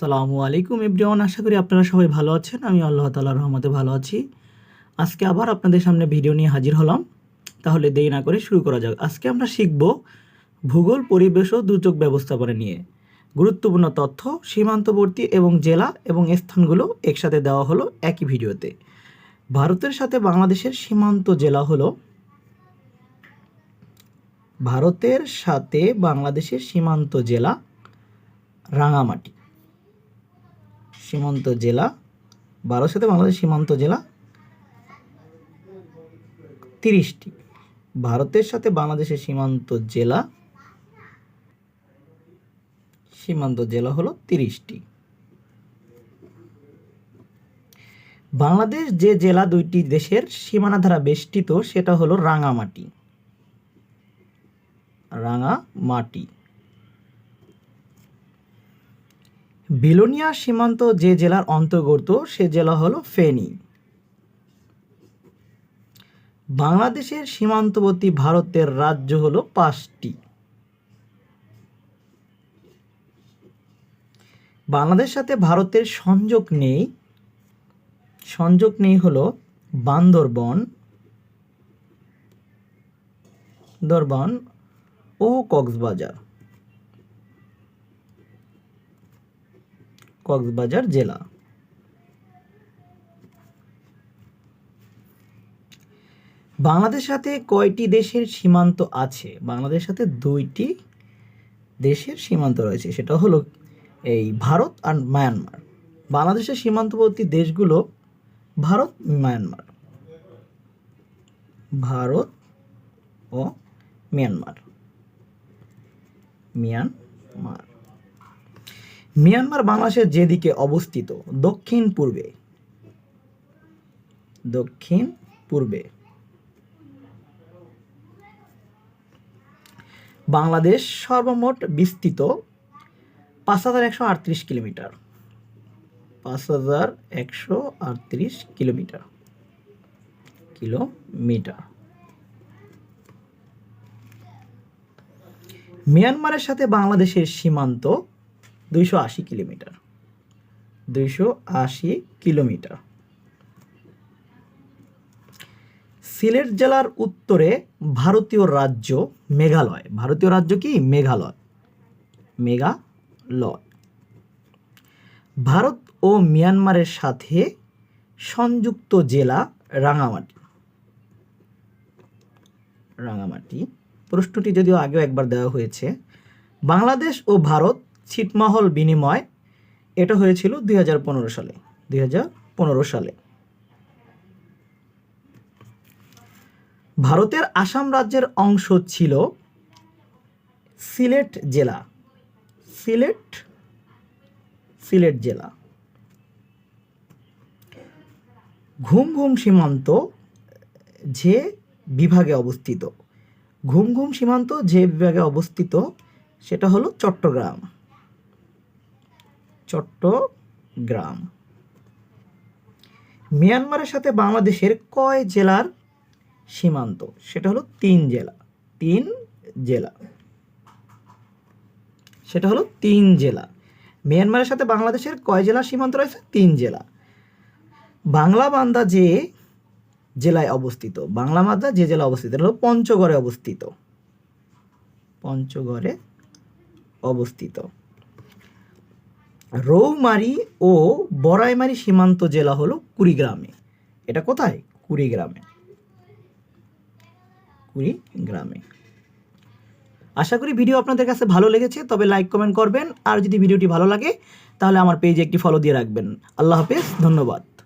সালামু আলাইকুম এভরিওয়ান, আশা করি আপনারা সবাই ভালো আছেন। আমি আল্লাহ তালার রহমতে ভালো আছি। আজকে আবার আপনাদের সামনে ভিডিও নিয়ে হাজির হলাম। তাহলে দেরি না করে শুরু করা যাক। আজকে আমরা শিখব ভূগোল, পরিবেশ ও দুর্যোগ ব্যবস্থাপনা নিয়ে। গুরুত্বপূর্ণ তথ্য, সীমান্তবর্তী এবং জেলা এবং স্থানগুলো একসাথে দেওয়া হলো একই ভিডিওতে। ভারতের সাথে বাংলাদেশের সীমান্ত জেলা হলো ভারতের সাথে বাংলাদেশের সীমান্ত জেলা রাঙামাটি। সীমান্ত জেলা ভারতের সাথে বাংলাদেশ সীমান্ত জেলা, তিরিশটি। ভারতের সাথে বাংলাদেশের সীমান্ত জেলা সীমান্ত জেলা হলো তিরিশটি। বাংলাদেশ যে জেলা দুইটি দেশের সীমানা দ্বারা বেষ্টিত, সেটা হলো রাঙামাটি। রাঙামাটি। বিলোনিয়া সীমান্ত যে জেলার অন্তর্গত, সে জেলা হলো ফেনী। বাংলাদেশের সীমান্তবর্তী ভারতের রাজ্য হলো পাঁচটি। বাংলাদেশের সাথে ভারতের সংযোগ নেই। সংযোগ নেই হলো বান্দরবন, দরবন ও কক্সবাজার। কক্সবাজার জেলা। বাংলাদেশ সাথে কয়টি দেশের সীমান্ত আছে? বাংলাদেশ সাথে দুইটি দেশের সীমান্ত রয়েছে। সেটা হলো এই ভারত আর মায়ানমার। বাংলাদেশের সীমান্তবর্তী দেশগুলো ভারত, মায়ানমার। ভারত ও মিয়ানমার। মিয়ানমার। মিয়ানমার বাংলাদেশের যেদিকে অবস্থিত, দক্ষিণ পূর্বে। দক্ষিণ পূর্বে। বাংলাদেশ সর্বমোট বিস্তৃত পাঁচ হাজার একশো আটত্রিশ কিলোমিটার। পাঁচ হাজার একশো আটত্রিশ কিলোমিটার। কিলোমিটার। মিয়ানমারের সাথে বাংলাদেশের সীমান্ত দুইশো আশি কিলোমিটার। দুইশো আশি কিলোমিটার। সিলেট জেলার উত্তরে ভারতীয় রাজ্য মেঘালয়। ভারতীয় রাজ্য কি? মেঘালয়। মেঘালয়। ভারত ও মিয়ানমারের সাথে সংযুক্ত জেলা রাঙামাটি। রাঙামাটি। প্রশ্নটি যদিও আগেও একবার দেওয়া হয়েছে। বাংলাদেশ ও ভারত ছিটমহল বিনিময়, এটা হয়েছিল দুই হাজার পনেরো সালে, দুই হাজার পনেরো সালে। ভারতের আসাম রাজ্যের অংশ ছিল সিলেট জেলা, সিলেট সিলেট জেলা। ঘুম ঘুম সীমান্ত যে বিভাগে অবস্থিত, ঘুম ঘুম সীমান্ত যে বিভাগে অবস্থিত, সেটা হলো চট্টগ্রাম। চট্টগ্রাম। মিয়ানমারের সাথে বাংলাদেশের কয় জেলার সীমান্ত? সেটা হলো তিন জেলা। তিন জেলা। সেটা হলো তিন জেলা। মিয়ানমারের সাথে বাংলাদেশের কয় জেলার সীমান্ত রয়েছে? তিন জেলা। বাংলা বান্দা যে জেলায় অবস্থিত, বাংলা মাদ্রা যে জেলা অবস্থিত, এটা হলো পঞ্চগড়ে অবস্থিত। পঞ্চগড়ে অবস্থিত। রৌমারি ও বড়াইমারি সীমান্ত জেলা হলো কুড়িগ্রামে। এটা কোথায়? কুড়িগ্রামে। কুড়িগ্রামে। আশা করি ভিডিও আপনাদের কাছে ভালো লেগেছে, তবে লাইক, কমেন্ট করবেন। আর যদি ভিডিওটি ভালো লাগে, তাহলে আমার পেজে একটি ফলো দিয়ে রাখবেন। আল্লাহ হাফেজ, ধন্যবাদ।